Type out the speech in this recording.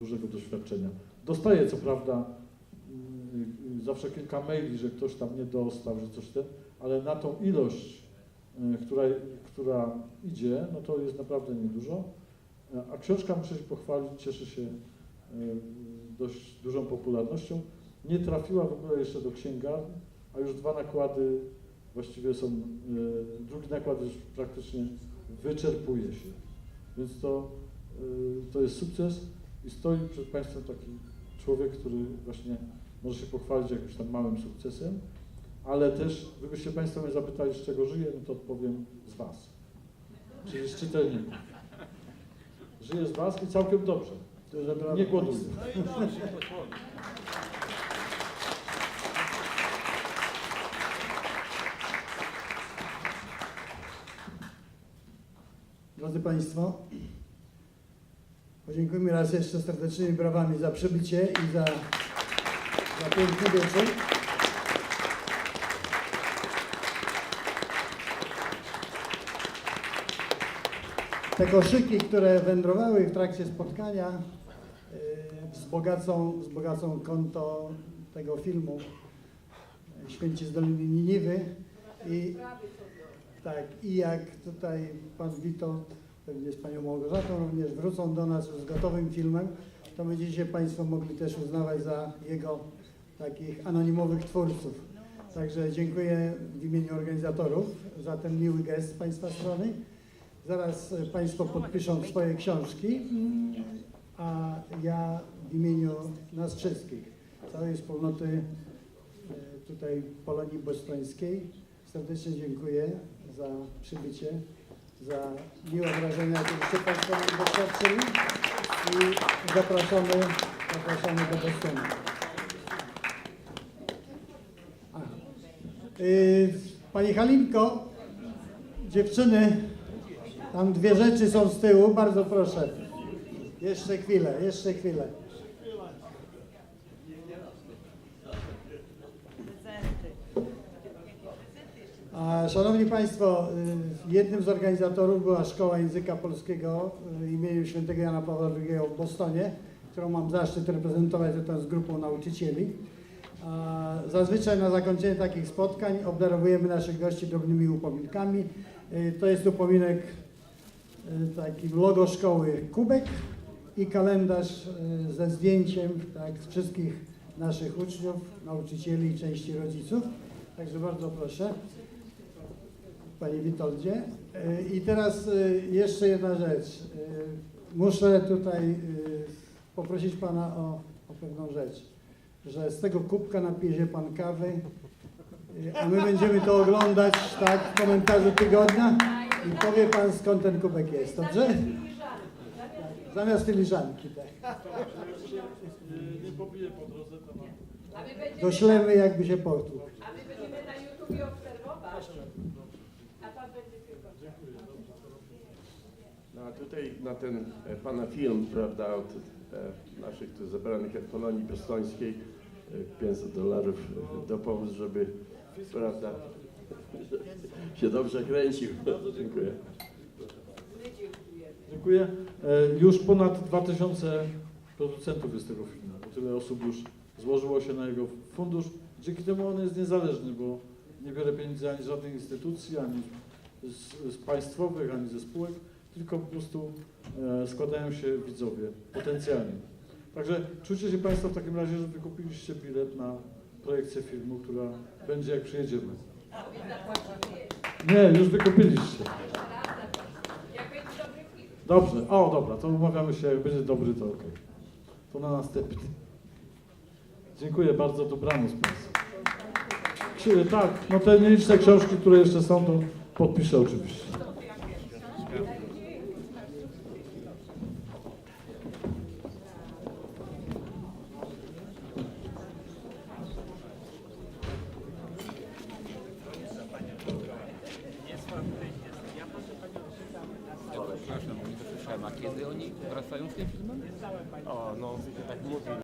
dużego doświadczenia. Dostaję co prawda y, zawsze kilka maili, że ktoś tam nie dostał, że coś ten, ale na tą ilość, y, która, która idzie, no to jest naprawdę niedużo. A książka, muszę się pochwalić, cieszy się y, dość dużą popularnością. Nie trafiła w ogóle jeszcze do księgarni, a już dwa nakłady właściwie są, y, drugi nakład już praktycznie wyczerpuje się. Więc to, to jest sukces i stoi przed Państwem taki człowiek, który właśnie może się pochwalić jakimś tam małym sukcesem, ale też, gdybyście Państwo mnie zapytali, z czego żyję, no to odpowiem z Was, czyli z czytelników. Żyję z Was i całkiem dobrze. Nie głoduję. Drodzy Państwo, podziękujmy raz jeszcze serdecznymi brawami za przybycie i za, za piękny wieczór. Te koszyki, które wędrowały w trakcie spotkania, yy, wzbogacą, wzbogacą konto tego filmu yy, Święci z Doliny Niniwy i tak, i jak tutaj pan Witold, pewnie z panią Małgorzatą również wrócą do nas z gotowym filmem, to będziecie państwo mogli też uznawać za jego takich anonimowych twórców. Także dziękuję w imieniu organizatorów za ten miły gest z państwa strony. Zaraz państwo podpiszą swoje książki, a ja w imieniu nas wszystkich, całej wspólnoty e, tutaj Polonii Bostońskiej serdecznie dziękuję za przybycie, za miłe wrażenia, jakieście Państwo nam i zapraszamy, zapraszamy do Bostonu. Y, Pani Halinko, dziewczyny, tam dwie rzeczy są z tyłu, bardzo proszę. Jeszcze chwilę, jeszcze chwilę. Szanowni Państwo, y, jednym z organizatorów była Szkoła Języka Polskiego y, imieniu Świętego Jana Pawła II w Bostonie, którą mam zaszczyt reprezentować z grupą nauczycieli. Zazwyczaj na zakończenie takich spotkań obdarowujemy naszych gości drobnymi upominkami. Y, To jest upominek taki logo szkoły kubek i kalendarz ze zdjęciem tak, wszystkich naszych uczniów, nauczycieli i części rodziców. Także bardzo proszę. Panie Witoldzie. Y, I teraz y, jeszcze jedna rzecz. Y, Muszę tutaj poprosić Pana o, o pewną rzecz, że z tego kubka napije się Pan kawy, a my będziemy to oglądać tak w komentarzu tygodnia i powie Pan skąd ten kubek jest, dobrze? Zamiast filiżanki, tak. Nie pobiję po drodze będziemy, Doślemy jakby się potłukł. a my będziemy na YouTubie obserwować. A pan będzie tylko. No a tutaj na ten e, pana film, prawda, od e, naszych tu zebranych jak Polonii Bostońskiej, e, 500 dolarów e, do pomóc, żeby, prawda, się dobrze kręcił. Dziękuję. Dziękuję. Już ponad 2000 producentów jest tego filmu, bo tyle osób już złożyło się na jego fundusz. Dzięki temu on jest niezależny, bo nie biorę pieniędzy ani z żadnej instytucji, ani z, z państwowych, ani ze spółek, tylko po prostu e, składają się widzowie potencjalni. Także czujcie się Państwo w takim razie, że wykupiliście bilet na projekcję filmu, która będzie jak przyjedziemy. Nie, już wykupiliście. Dobrze, o dobra, to umawiamy się, jak będzie dobry, to ok. To na następny. Dziękuję bardzo, dobranoc Państwu. Tak, no te nieliczne książki, które jeszcze są, to podpiszę oczywiście. Kiedy oni wracają z tym filmem? O, no, tak mówi